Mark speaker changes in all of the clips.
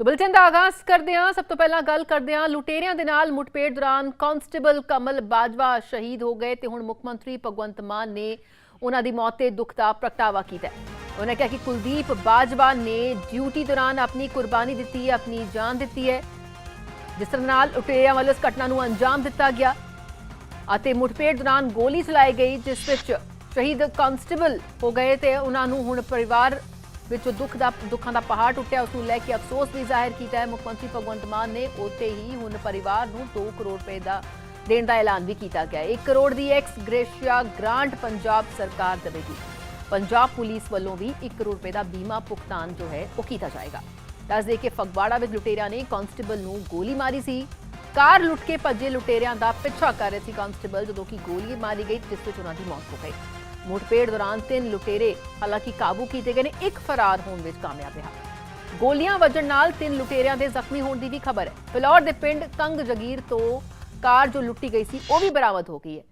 Speaker 1: ਸੋ bulletin ਦਾ ਆਗਾਜ਼ ਕਰਦੇ ਹਾਂ ਸਭ ਤੋਂ ਪਹਿਲਾਂ ਗੱਲ ਕਰਦੇ ਹਾਂ ਲੁਟੇਰਿਆਂ ਦੇ ਨਾਲ ਮੁਠਭੇੜ ਦੌਰਾਨ ਕਾਂਸਟੇਬਲ ਕਮਲ ਬਾਜਵਾ ਸ਼ਹੀਦ ਹੋ ਗਏ ਤੇ ਹੁਣ ਮੁੱਖ ਮੰਤਰੀ ਭਗਵੰਤ ਮਾਨ ਨੇ ਉਹਨਾਂ ਦੀ ਮੌਤ ਤੇ ਦੁੱਖ ਦਾ ਪ੍ਰਗਟਾਵਾ ਕੀਤਾ। ਹੈ ਕਿਹਾ ਕਿ ਕੁਲਦੀਪ ਬਾਜਵਾ ਨੇ ਡਿਊਟੀ ਦੌਰਾਨ ਆਪਣੀ ਕੁਰਬਾਨੀ ਦਿੱਤੀ ਹੈ ਆਪਣੀ ਜਾਨ ਦਿੱਤੀ ਹੈ, ਜਿਸ ਤਰ੍ਹਾਂ ਨਾਲ ਲੁਟੇਰਿਆਂ ਵੱਲੋਂ ਇਸ ਘਟਨਾ ਨੂੰ ਅੰਜਾਮ ਦਿੱਤਾ ਗਿਆ ਅਤੇ ਮੁੱਠਭੇੜ ਦੌਰਾਨ ਗੋਲੀ ਚਲਾਈ ਗਈ, ਜਿਸ ਵਿੱਚ ਸ਼ਹੀਦ ਕਾਂਸਟੇਬਲ ਹੋ ਗਏ ਤੇ ਉਹਨਾਂ ਨੂੰ ਹੁਣ ਪਰਿਵਾਰ ਵਿੱਚ ਦੁੱਖ ਦਾ, ਦੁੱਖਾਂ ਦਾ ਪਹਾੜ ਟੁੱਟਿਆ, ਉਸ ਨੂੰ ਲੈ ਕੇ ਅਫਸੋਸ ਵੀ ਜ਼ਾਹਿਰ ਕੀਤਾ ਹੈ। ਮੁੱਖ ਮੰਤਰੀ ਭਗਵੰਤ ਮਾਨ ਨੇ ਉੱਤੇ ਹੀ ਹੁਣ ਪਰਿਵਾਰ ਨੂੰ 2 ਕਰੋੜ ਰੁਪਏ ਦਾ ਦੇਣ ਦਾ ਐਲਾਨ ਵੀ ਕੀਤਾ ਗਿਆ ਹੈ। 1 ਕਰੋੜ ਦੀ ਐਕਸ ਗ੍ਰੇਸ਼ੀਆ ਗ੍ਰਾਂਟ ਪੰਜਾਬ ਸਰਕਾਰ ਦੇਵੇਗੀ। ਪੰਜਾਬ ਪੁਲਿਸ ਵੱਲੋਂ ਵੀ 1 ਕਰੋੜ ਰੁਪਏ ਦਾ ਬੀਮਾ ਭੁਗਤਾਨ ਜੋ ਹੈ, ਉਹ ਕੀਤਾ ਜਾਏਗਾ। ਦੱਸ ਦੇ ਕਿ ਫਗਵਾੜਾ ਵਿੱਚ ਲੁਟੇਰਿਆਂ ਨੇ ਕਾਂਸਟੇਬਲ ਨੂੰ ਗੋਲੀ ਮਾਰੀ ਸੀ। ਕਾਰ ਲੁੱਟ ਕੇ ਭੱਜੇ ਲੁਟੇਰਿਆਂ ਦਾ ਪਿੱਛਾ ਕਰ ਰਹੇ ਸੀ ਕਾਂਸਟੇਬਲ ਜਦੋਂ ਕਿ ਗੋਲੀ ਮਾਰੀ ਗਈ, ਜਿਸ ਵਿੱਚ ਉਹਨਾਂ ਦੀ ਮੌਤ ਹੋ ਗਈ। ਮੁਠਭੇੜ ਦੌਰਾਨ ਤਿੰਨ ਲੁਟੇਰੇ ਹਾਲਾਂਕਿ ਕਾਬੂ ਕੀਤੇ ਗਏ ਨੇ ਇੱਕ ਫਰਾਰ ਹੋਣ ਵਿੱਚ ਕਾਮਯਾਬ ਰਿਹਾ ਗੋਲੀਆਂ ਵੱਜਣ ਨਾਲ ਤਿੰਨ ਲੁਟੇਰਿਆਂ ਦੇ ਜ਼ਖਮੀ ਹੋਣ ਦੀ ਵੀ ਖਬਰ ਹੈ ਫਿਲੌਰ ਦੇ ਪਿੰਡ ਕੰਗ ਜਗੀਰ ਤੋਂ ਕਾਰ ਜੋ ਲੁੱਟੀ ਗਈ ਸੀ ਉਹ ਵੀ ਬਰਾਮਦ ਹੋ ਗਈ ਹੈ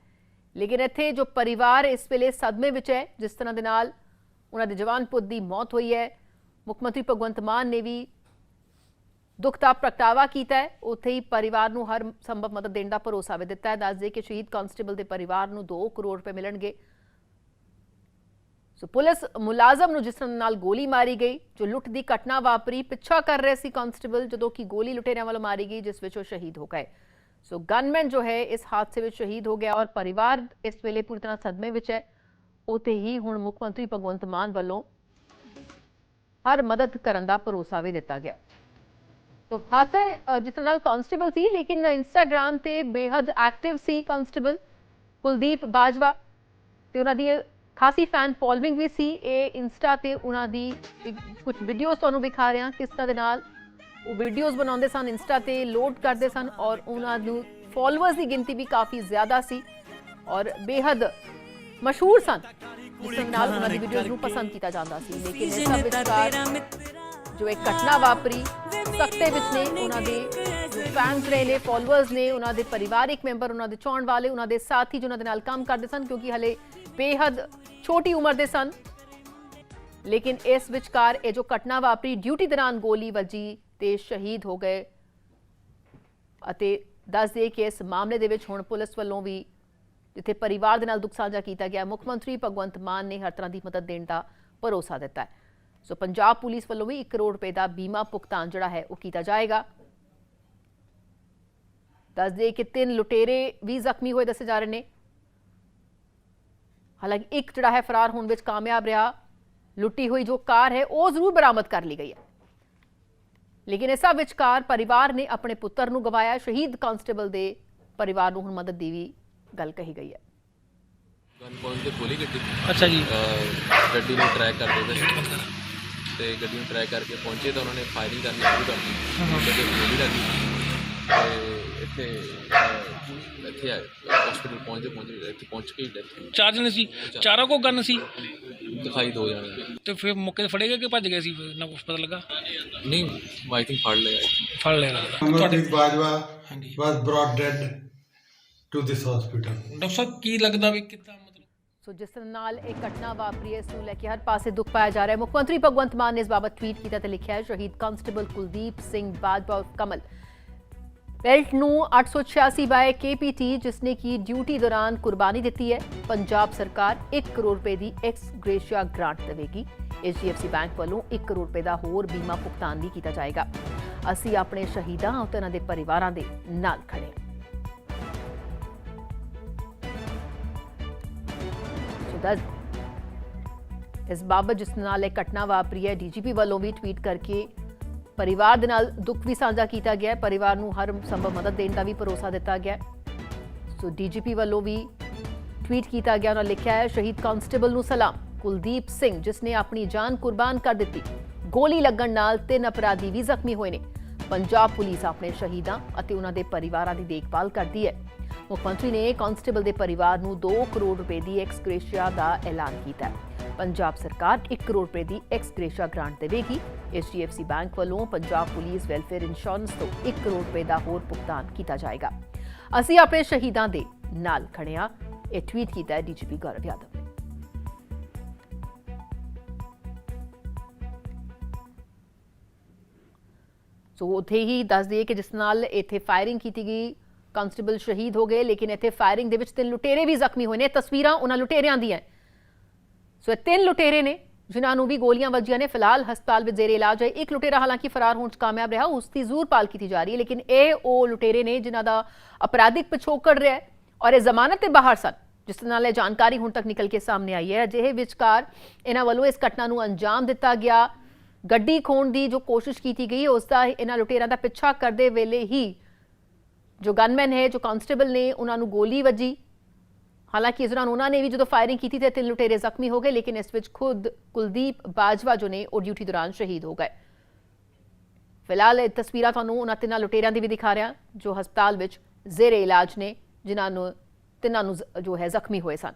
Speaker 1: ਲੇਕਿਨ ਇੱਥੇ ਜੋ ਪਰਿਵਾਰ ਇਸ ਵੇਲੇ ਸਦਮੇ ਵਿੱਚ ਹੈ ਜਿਸ ਤਰ੍ਹਾਂ ਦੇ ਨਾਲ ਉਹਨਾਂ ਦੇ ਜਵਾਨ ਪੁੱਤ ਦੀ ਮੌਤ ਹੋਈ ਹੈ ਮੁੱਖ ਮੰਤਰੀ ਭਗਵੰਤ ਮਾਨ ਨੇ ਵੀ ਦੁੱਖ ਦਾ ਪ੍ਰਗਟਾਵਾ ਕੀਤਾ ਹੈ ਉੱਥੇ ਹੀ ਪਰਿਵਾਰ ਨੂੰ ਹਰ ਸੰਭਵ ਮਦਦ ਦੇਣ ਦਾ ਭਰੋਸਾ ਵੀ ਦਿੱਤਾ ਹੈ ਦੱਸ ਦੇ ਕਿ ਸ਼ਹੀਦ ਕਾਂਸਟੇਬਲ ਦੇ ਪਰਿਵਾਰ ਨੂੰ 2 ਕਰੋੜ ਰੁਪਏ ਮਿਲਣਗੇ ਸੋ ਪੁਲਿਸ ਮੁਲਾਜ਼ਮ ਨੂੰ ਜਿਸ ਨਾਲ ਗੋਲੀ ਮਾਰੀ ਗਈ ਜੋ ਲੁੱਟ ਦੀ ਘਟਨਾ ਵਾਪਰੀ ਪਿੱਛਾ ਕਰ ਰਹੇ ਸੀ ਕਾਂਸਟੇਬਲ ਜਦੋਂ ਕਿ ਗੋਲੀ ਲੁਟੇਰਿਆਂ ਵੱਲੋਂ ਮਾਰੀ ਗਈ ਜਿਸ ਵਿੱਚ ਉਹ ਸ਼ਹੀਦ ਹੋ ਗਏ ਸੋ ਗਨਮੈਨ ਜੋ ਹੈ ਇਸ ਹਾਦਸੇ ਵਿੱਚ ਸ਼ਹੀਦ ਹੋ ਗਿਆ ਔਰ ਪਰਿਵਾਰ ਇਸ ਵੇਲੇ ਪੂਰੀ ਤਰ੍ਹਾਂ ਸਦਮੇ ਵਿੱਚ ਹੈ ਉਤੇ ਹੀ ਹੁਣ ਮੁੱਖ ਮੰਤਰੀ ਭਗਵੰਤ ਮਾਨ ਵੱਲੋਂ ਹਰ ਮਦਦ ਕਰਨ ਦਾ ਭਰੋਸਾ ਵੀ ਦਿੱਤਾ ਗਿਆ ਤੋ ਹਾਦਸਾ ਜਿਸ ਤਰ੍ਹਾਂ ਨਾਲ ਕਾਂਸਟੇਬਲ ਸੀ ਲੇਕਿਨ ਇੰਸਟਾਗ੍ਰam ਤੇ ਬੇहद ਐਕਟਿਵ ਸੀ ਕਾਂਸਟੇਬਲ ਕੁਲਦੀਪ ਬਾਜਵਾ ਤੇ ਉਹਨਾਂ ਦੀ ਖਾਸੀ ਫੈਨ ਫੋਲੋਇੰਗ ਵੀ ਸੀ। ਇਹ ਇੰਸਟਾ ਤੇ ਉਹਨਾਂ ਦੀ ਕੁਝ ਵੀਡੀਓਜ਼ ਤੁਹਾਨੂੰ ਵਿਖਾ ਰਿਹਾ। ਕਿਸ ਤਰ੍ਹਾਂ ਦੇ ਨਾਲ ਉਹ ਵੀਡੀਓਜ਼ ਬਣਾਉਂਦੇ ਸਨ ਇੰਸਟਾ ਤੇ ਲੋਡ ਕਰਦੇ ਸਨ ਔਰ ਉਹਨਾਂ ਨੂੰ ਫੋਲੋਅਰਸ ਦੀ ਗਿਣਤੀ ਵੀ ਕਾਫੀ ਜ਼ਿਆਦਾ ਸੀ ਔਰ ਬੇहद ਮਸ਼ਹੂਰ ਸਨ। ਜਿਸ ਨਾਲ ਉਹਨਾਂ ਦੀ ਵੀਡੀਓਜ਼ ਨੂੰ ਪਸੰਦ ਕੀਤਾ ਜਾਂਦਾ ਸੀ। ਲੇਕਿਨ ਇਸ ਸਭ ਵਿਚਕਾਰ ਜੋ ਇੱਕ ਘਟਨਾ ਵਾਪਰੀ, ਸਖਤੇ ਵਿੱਚ ਨੇ ਉਹਨਾਂ ਦੇ ਫੈਨਸ ਰਹੇ ਨੇ ਫੋਲੋਅਰਸ ਨੇ, ਉਹਨਾਂ ਦੇ ਪਰਿਵਾਰਿਕ ਮੈਂਬਰ ਉਹਨਾਂ ਦੇ ਚਾਹਣ ਵਾਲੇ, ਉਹਨਾਂ ਦੇ ਸਾਥੀ ਜੋ ਦੇ ਨਾਲ ਕੰਮ ਕਰਦੇ ਸਨ, ਕਿਉਂਕਿ ਹਲੇ ਬੇਹੱਦ ਛੋਟੀ ਉਮਰ ਦੇ ਸਨ। ਲੇਕਿਨ ਇਸ ਵਿਚਕਾਰ ਇਹ ਜੋ ਘਟਨਾ ਵਾਪਰੀ, ਡਿਊਟੀ ਦੌਰਾਨ ਗੋਲੀ ਵੱਜੀ ਤੇ ਸ਼ਹੀਦ ਹੋ ਗਏ। ਅਤੇ ਦੱਸ ਦਈਏ ਕਿ ਇਸ ਮਾਮਲੇ ਦੇ ਵਿੱਚ ਹੁਣ ਪੁਲਿਸ ਵੱਲੋਂ ਵੀ ਜਿੱਥੇ ਪਰਿਵਾਰ ਦੇ ਨਾਲ ਦੁੱਖ ਸਾਂਝਾ ਕੀਤਾ ਗਿਆ, ਮੁੱਖ ਮੰਤਰੀ ਭਗਵੰਤ ਮਾਨ ਨੇ ਹਰ ਤਰ੍ਹਾਂ ਦੀ ਮਦਦ ਦੇਣ ਦਾ ਭਰੋਸਾ ਦਿੱਤਾ ਹੈ। ਸੋ ਪੰਜਾਬ ਪੁਲਿਸ ਵੱਲੋਂ ਵੀ 1 ਕਰੋੜ ਰੁਪਏ ਦਾ ਬੀਮਾ ਭੁਗਤਾਨ ਜਿਹੜਾ ਹੈ ਉਹ ਕੀਤਾ ਜਾਏਗਾ। ਦੱਸ ਦੇ ਕਿ ਤਿੰਨ ਲੁਟੇਰੇ ਵੀ ਜ਼ਖਮੀ ਹੋਏ ਦੱਸੇ ਜਾ ਰਹੇ ਨੇ। ਹਾਲਾਂਕਿ ਇੱਕ ਜਿਹੜਾ ਹੈ ਫਰਾਰ ਹੋਣ ਵਿੱਚ ਕਾਮਯਾਬ ਰਿਹਾ ਲੁੱਟੀ ਹੋਈ ਜੋ ਕਾਰ ਹੈ ਉਹ ਜ਼ਰੂਰ ਬਰਾਮਦ ਕਰ ਲਈ ਗਈ ਹੈ। ਲੇਕਿਨ ਇਸ ਸਭ ਵਿਚਕਾਰ ਪਰਿਵਾਰ ਨੇ ਆਪਣੇ ਪੁੱਤਰ ਨੂੰ ਗਵਾਇਆ ਸ਼ਹੀਦ ਕਾਂਸਟੇਬਲ ਦੇ ਪਰਿਵਾਰ ਨੂੰ ਹੁਣ ਮਦਦ ਦੀ ਵੀ ਗੱਲ ਕਹੀ ਗਈ ਹੈ।
Speaker 2: ਗਨ ਪਹੁੰਚ ਕੇ ਖੋਲੀ ਗੱਡੀ?
Speaker 3: ਅੱਛਾ ਜੀ।
Speaker 2: ਅਹ ਗੱਡੀ ਨੂੰ ਟਰੈਕ ਕਰਦੇ ਪਏ ਤੇ ਗੱਡੀ ਨੂੰ ਟਰੈਕ ਕਰਕੇ ਪਹੁੰਚੇ ਤਾਂ ਉਹਨਾਂ ਨੇ ਫਾਇਰਿੰਗ ਕਰਨੀ ਸ਼ੁਰੂ ਕਰ ਦਿੱਤੀ। ਗੱਡੀ ਨੂੰ ਗੋਲੀ ਲੱਗੀ। ਤੇ ਇੱਥੇ ਅਹ, ਇੱਥੇ ਆਏ ਹਸਪੀਟਲ ਪਹੁੰਚੇ ਪਹੁੰਚੇ ਇੱਥੇ ਪਹੁੰਚ ਕੇ ਡੈਥ
Speaker 3: ਚਾਰ ਜਣੇ ਸੀ? ਚਾਰਾਂ ਕੋ ਗਨ ਸੀ?
Speaker 2: ਦਿਖਾਈ ਦੋ ਜਾਣੇ।
Speaker 3: ਤੇ ਫਿਰ ਮੌਕੇ ਤੇ ਫੜੇ ਗਏ ਕਿ ਭੱਜ ਗਏ ਸੀ? ਫਿਰ ਨਾ ਕੁਝ ਪਤਾ ਲੱਗਾ?
Speaker 2: ਨਹੀਂ ਆਈ ਥਿੰਕ ਫੜ ਲਿਆ।
Speaker 3: ਫੜ ਲਿਆ ਲੱਗਦਾ।
Speaker 4: Amardeep Bajwa
Speaker 3: ਹਾਂਜੀ।
Speaker 4: was brought dead to this hospital.
Speaker 3: Doctor ਸਾਹਿਬ ਕੀ ਲੱਗਦਾ ਵੀ ਕਿੱਦਾਂ ਮਤਲਬ
Speaker 1: ਸੋ ਜਿਸ ਤਰ੍ਹਾਂ ਨਾਲ ਇਹ ਘਟਨਾ ਵਾਪਰੀ ਹੈ ਇਸ ਨੂੰ ਲੈ ਕੇ ਹਰ ਪਾਸੇ ਦੁੱਖ ਪਾਇਆ ਜਾ ਰਿਹਾ ਹੈ। ਮੁੱਖ ਮੰਤਰੀ ਭਗਵੰਤ ਮਾਨ ਨੇ ਇਸ ਬਾਬਤ ਟਵੀਟ ਕੀਤਾ ਤੇ ਲਿਖਿਆ ਹੈ ਸ਼ਹੀਦ ਕਾਂਸਟੇਬਲ ਕੁਲਦੀਪ ਸਿੰਘ ਬਾਜਵਾ ਉਰਫ ਕਮਲ। ਬੈਲਟ ਨੂੰ 886 ਬਾय KPT ਜਿਸਨੇ ਕੀ ਡਿਊਟੀ ਦੌਰਾਨ ਕੁਰਬਾਨੀ ਦਿੱਤੀ ਹੈ, ਪੰਜਾਬ ਸਰਕਾਰ 1 ਕਰੋੜ ਰੁਪਏ ਦੀ ਐਕਸ ਗ੍ਰੇਸ਼ੀਆ ਗ੍ਰਾਂਟ ਦੇਵੇਗੀ। HDFC ਬੈਂਕ ਵੱਲੋਂ 1 ਕਰੋੜ ਰੁਪਏ ਦਾ ਹੋਰ ਬੀਮਾ ਭੁਗਤਾਨ ਵੀ ਕੀਤਾ ਜਾਏਗਾ। ਅਸੀਂ ਆਪਣੇ ਸ਼ਹੀਦਾਂ ਅਤੇ ਉਹਨਾਂ ਦੇ ਪਰਿਵਾਰਾਂ ਦੇ ਨਾਲ ਖੜੇ ਹਾਂ। ਇਸ ਬਾਬਤ ਜਿਸ ਨਾਲ ਇਹ ਘਟਨਾ ਵਾਪਰੀ ਹੈ ਡੀਜੀਪੀ ਵੱਲੋਂ ਵੀ ਟਵੀਟ ਕਰਕੇ ਪਰਿਵਾਰ ਦੇ ਨਾਲ ਦੁੱਖ ਵੀ ਸਾਂਝਾ ਕੀਤਾ ਗਿਆ ਹੈ। ਪਰਿਵਾਰ ਨੂੰ ਹਰ ਸੰਭਵ ਮਦਦ ਦੇਣ ਦਾ ਵੀ ਭਰੋਸਾ ਦਿੱਤਾ ਗਿਆ ਹੈ। ਸੋ ਡੀਜੀਪੀ ਵੱਲੋਂ ਵੀ ਟਵੀਟ ਕੀਤਾ ਗਿਆ, ਉਹਨਾਂ ਲਿਖਿਆ ਹੈ, ਸ਼ਹੀਦ ਕਾਂਸਟੇਬਲ ਨੂੰ ਸਲਾਮ। ਕੁਲਦੀਪ ਸਿੰਘ, ਜਿਸ ਨੇ ਆਪਣੀ ਜਾਨ ਕੁਰਬਾਨ ਕਰ ਦਿੱਤੀ। ਗੋਲੀ ਲੱਗਣ ਨਾਲ ਤਿੰਨ ਅਪਰਾਧੀ ਵੀ ਜ਼ਖਮੀ ਹੋਏ ਨੇ। ਪੰਜਾਬ ਪੁਲਿਸ ਆਪਣੇ ਸ਼ਹੀਦਾਂ ਅਤੇ ਉਹਨਾਂ ਦੇ ਪਰਿਵਾਰਾਂ ਦੀ ਦੇਖਭਾਲ ਕਰਦੀ ਹੈ। ਮੁੱਖ ਮੰਤਰੀ ਨੇ ਕਾਂਸਟੇਬਲ ਦੇ ਪਰਿਵਾਰ ਨੂੰ 2 ਕਰੋੜ ਰੁਪਏ ਦੀ ਐਕਸਕ੍ਰੇਸ਼ੀਆ ਦਾ ਐਲਾਨ ਕੀਤਾ ਹੈ। ਪੰਜਾਬ ਸਰਕਾਰ 1 ਕਰੋੜ ਰੁਪਏ ਦੀ ਐਕਸਗ੍ਰੇਸ਼ੀਆ ਗ੍ਰਾਂਟ ਦੇਵੇਗੀ। HDFC ਬੈਂਕ ਵੱਲੋਂ ਪੰਜਾਬ ਪੁਲਿਸ ਵੈਲਫੇਅਰ ਇੰਸ਼ੋਰੈਂਸ ਤੋਂ 1 ਕਰੋੜ ਰੁਪਏ ਦਾ ਹੋਰ ਭੁਗਤਾਨ ਕੀਤਾ ਜਾਏਗਾ। ਅਸੀਂ ਆਪਣੇ ਸ਼ਹੀਦਾਂ ਦੇ ਨਾਲ ਖੜੇ ਹਾਂ। ਇਹ ਟਵੀਟ ਕੀਤਾ ਹੈ ਡੀਜੀਪੀ ਗੌਰਵ ਯਾਦਵ ਸੋ ਉੱਥੇ ਹੀ ਦੱਸ ਦਈਏ ਕਿ ਜਿਸ ਨਾਲ ਇੱਥੇ ਫਾਇਰਿੰਗ ਕੀਤੀ ਗਈ ਕਾਂਸਟੇਬਲ ਸ਼ਹੀਦ ਹੋ ਗਏ, ਲੇਕਿਨ ਇੱਥੇ ਫਾਇਰਿੰਗ ਦੇ ਵਿੱਚ ਤਿੰਨ ਲੁਟੇਰੇ ਵੀ ਜ਼ਖਮੀ ਹੋਏ ਨੇ। ਤਸਵੀਰਾਂ ਉਹਨਾਂ ਲੁਟੇਰਿਆਂ ਦੀਆਂ ਸੋ ਇਹ ਤਿੰਨ ਲੁਟੇਰੇ ਨੇ, ਜਿਨ੍ਹਾਂ ਨੂੰ ਵੀ ਗੋਲੀਆਂ ਵੱਜੀਆਂ ਨੇ, ਫਿਲਹਾਲ ਹਸਪਤਾਲ ਵਿੱਚ ਜ਼ੇਰੇ ਇਲਾਜ ਹੈ। ਇੱਕ ਲੁਟੇਰਾ ਹਾਲਾਂਕਿ ਫਰਾਰ ਹੋਣ 'ਚ ਕਾਮਯਾਬ ਰਿਹਾ, ਉਸ ਦੀ ਜ਼ਰੂਰ ਪਾਲ ਕੀਤੀ ਜਾ ਰਹੀ ਹੈ, ਲੇਕਿਨ ਇਹ ਉਹ ਲੁਟੇਰੇ ਨੇ ਜਿਨ੍ਹਾਂ ਦਾ ਅਪਰਾਧਿਕ ਪਿਛੋਕੜ ਰਿਹਾ ਹੈ ਔਰ ਇਹ ਜ਼ਮਾਨਤ ਤੇ ਬਾਹਰ ਸਨ, ਜਿਸ ਨਾਲ ਇਹ ਜਾਣਕਾਰੀ ਹੁਣ ਤੱਕ ਨਿਕਲ ਕੇ ਸਾਹਮਣੇ ਆਈ ਹੈ। ਅਜਿਹੇ ਵਿਚਕਾਰ ਇਹਨਾਂ ਵੱਲੋਂ ਇਸ ਘਟਨਾ ਨੂੰ ਅੰਜਾਮ ਦਿੱਤਾ ਗਿਆ। ਗੱਡੀ ਖੋਣ ਦੀ ਜੋ ਕੋਸ਼ਿਸ਼ ਕੀਤੀ ਗਈ, ਉਸ ਦਾ ਇਹਨਾਂ ਲੁਟੇਰਾਂ ਦਾ ਪਿੱਛਾ ਕਰਦੇ ਵੇਲੇ ਹੀ ਜੋ ਗਨਮੈਨ ਹੈ, ਜੋ ਕਾਂਸਟੇਬਲ ਨੇ, ਉਹਨਾਂ ਨੂੰ ਗੋਲੀ ਵੱਜੀ। ਹਾਲਾਂਕਿ ਇਸ ਦੌਰਾਨ ਉਹਨਾਂ ਨੇ ਵੀ ਜਦੋਂ ਫਾਇਰਿੰਗ ਕੀਤੀ ਤੇ ਤਿੰਨ ਲੁਟੇਰੇ ਜ਼ਖਮੀ ਹੋ ਗਏ, ਲੇਕਿਨ ਇਸ ਵਿੱਚ ਖੁਦ ਕੁਲਦੀਪ ਬਾਜਵਾ ਜੋ ਨੇ, ਉਹ ਡਿਊਟੀ ਦੌਰਾਨ ਸ਼ਹੀਦ ਹੋ ਗਏ। ਫਿਲਹਾਲ ਇਹ ਤਸਵੀਰਾਂ ਤੁਹਾਨੂੰ ਉਹਨਾਂ ਤਿੰਨਾਂ ਲੁਟੇਰਿਆਂ ਦੀ ਵੀ ਦਿਖਾ ਰਿਹਾ, ਜੋ ਹਸਪਤਾਲ ਵਿੱਚ ਜ਼ੇਰੇ ਇਲਾਜ ਨੇ, ਜਿਨ੍ਹਾਂ ਨੂੰ ਤਿੰਨਾਂ ਨੂੰ ਜੋ ਹੈ, ਜ਼ਖਮੀ ਹੋਏ ਸਨ।